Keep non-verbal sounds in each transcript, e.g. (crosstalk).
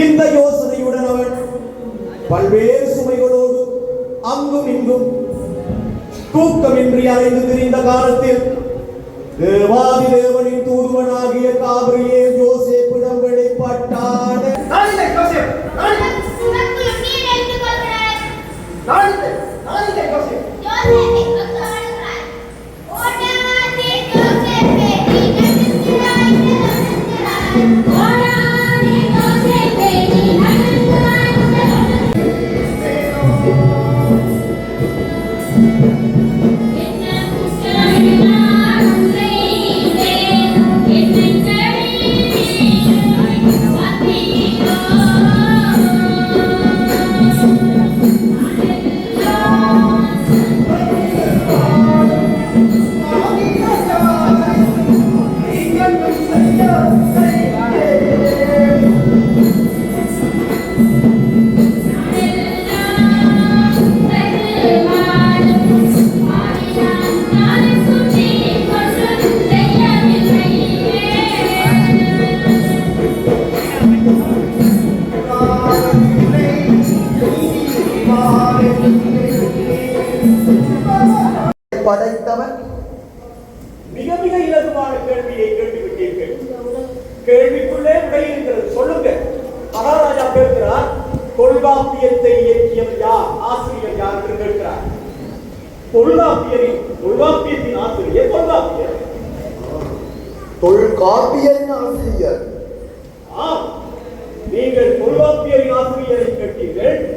இந்த யோசனையுடன் அவன் பல்வேறு சுமைகளோடு அங்கும் இங்கும் தூக்கமின்றி அலைந்து திரிந்த காலத்தில் தேவாதி தேவனின் தூதுவனாகிய காபிரியே யோசனை あ! படைத்தவன்? மிக மிக இலகுவான கேள்வியை கேட்டுவிட்டீர்கள். கேள்விக்குள்ளே விடை இருக்கிறது. சொல்லுங்க. மகாராஜா கேட்கிறார் தொல்காப்பியத்தை இயக்கியவர் யார்? ஆசிரியர் யார்? என்று கேட்கிறார். தொல்காப்பியரின் தொல்காப்பியத்தின் ஆசிரியர் தொல்காப்பியர்? தொல்காப்பியன் ஆசிரியர். ஆம். நீங்கள் தொல்காப்பியரின் ஆசிரியரை கேட்டீர்கள்.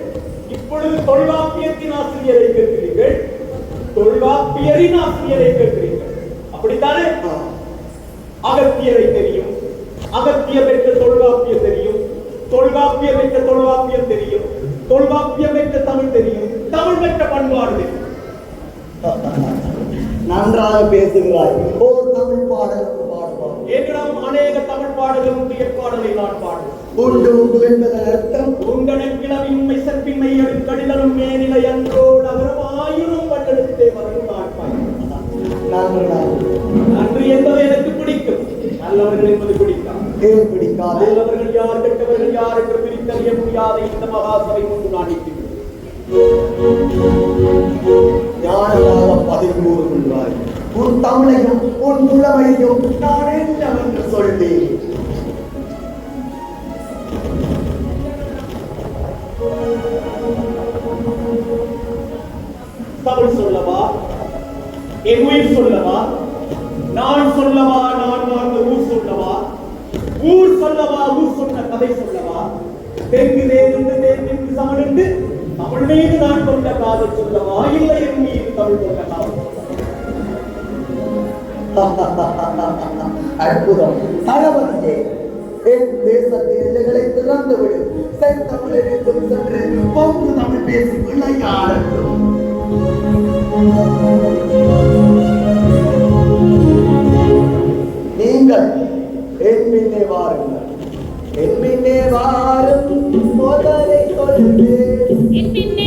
இப்பொழுது தொல்காப்பியத்தின் ஆசிரியரை கேட்கிறீர்கள். தொல்காப்பியரின் ஆசிரியரை கேட்கிறீர்கள் அப்படித்தானே? அகத்தியரை தெரியும். அகத்திய பெற்ற தொல்காப்பியம் தெரியும். தொல்காப்பிய பெற்ற தொல்காப்பியம் தெரியும். தொல்காப்பியம் பெற்ற தமிழ் தெரியும். தமிழ் பெற்ற பண்பாடு தெரியும். நன்றாக பேசுகிறாய். ஓர் தமிழ் பாடல் பாடுவார் என்னிடம் அநேக தமிழ் உண்டு எப்பாடலை நான் பாடுவேன். உண்டு உண்டு என்பதன் அர்த்தம்? உங்கனக்கிழவின்மை சற்பின்மை கடிதலும் மேனிலை அன்றோடு அவரும் ஆயிரம் நன்று என்பது எனக்கு பிடிக்கும். நல்லவர்கள் என்பது பிடிக்காது. பிடிக்காது? நல்லவர்கள் யார் கெட்டவர்கள் யார் என்று பிரித்தறிய முடியாத இந்த மகாசபை முன்பு நான் நிற்கிறேன். ஞானமாக பதில் கூறுகின்றாய் உன் தமிழையும் உன் புலமையும் நான் என்னவென்று சொல்வேன்? தமிழ் சொல்லவா? என் உயிர் சொல்லவா? நான் சொல்லவா? நான் வாழ்ந்த ஊர் சொல்லவா? ஊர் சொல்லவா? ஊர் சொன்ன கதை சொல்லவா? தெற்கு தேர்ந்து தேர்ந்து சமனுண்டு தமிழ் மீது நான் கொண்ட காதல் சொல்லவா? இல்லை என் மீது தமிழ் கொண்ட காதல். (laughs) அற்புதம். சரவணியே என் தேசத்தின் எல்லைகளை திறந்து விடு. செந்தமிழ் சென்று பொங்கு தமிழ் பேசி விளையாடட்டும் என் பின்னே வாருங்கள் என் பின்னே வாரும் முதலை கொள்வேன்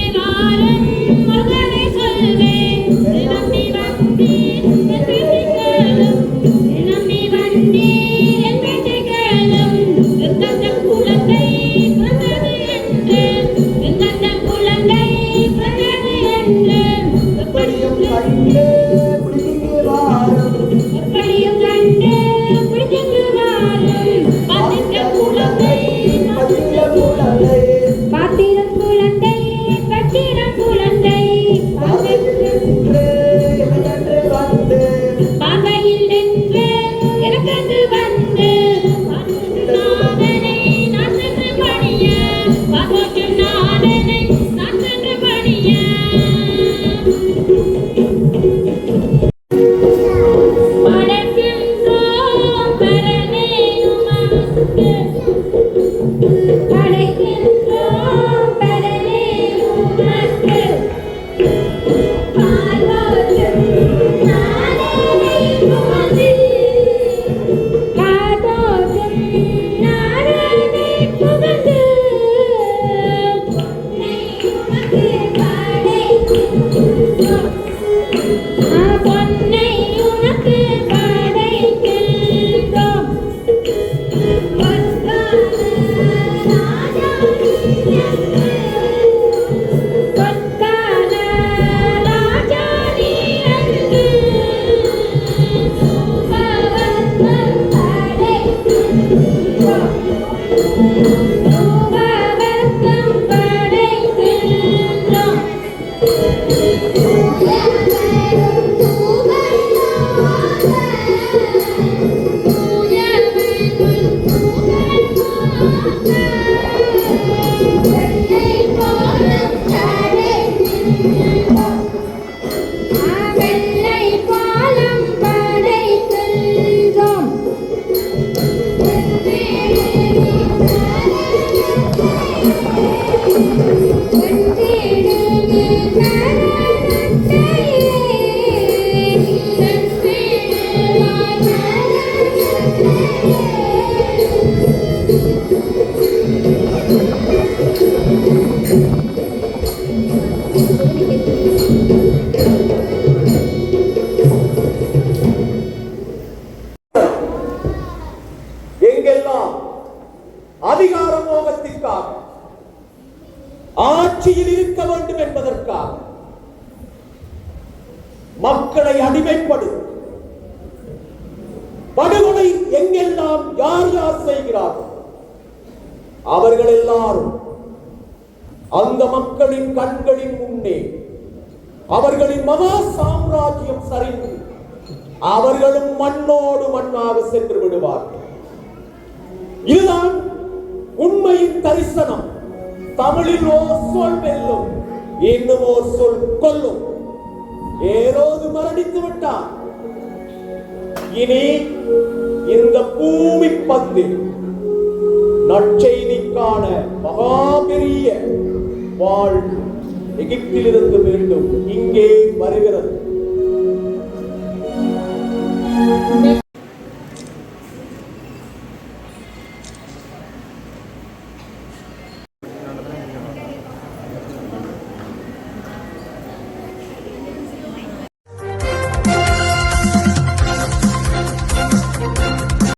படுகொலை எங்கெல்லாம் யார் யார் செய்கிறார்கள்? அவர்கள் எல்லாரும் அந்த மக்களின் கண்களின் முன்னே அவர்களின் மகா சாம்ராஜ்யம் சரிந்து அவர்களும் மண்ணோடு மண்ணாக சென்று விடுவார்கள். இதுதான் உண்மையின் தரிசனம். தமிழில் ஓர் சொல் வெல்லும் இன்னும் ஓர் சொல் கொல்லும். ஏரோது மரணித்து விட்டார் இனி இந்த பூமி பந்தில் நற்செய்திக்கான மகா பெரிய வாழ் எகிப்திலிருந்து மீண்டும் இங்கே வருகிறது.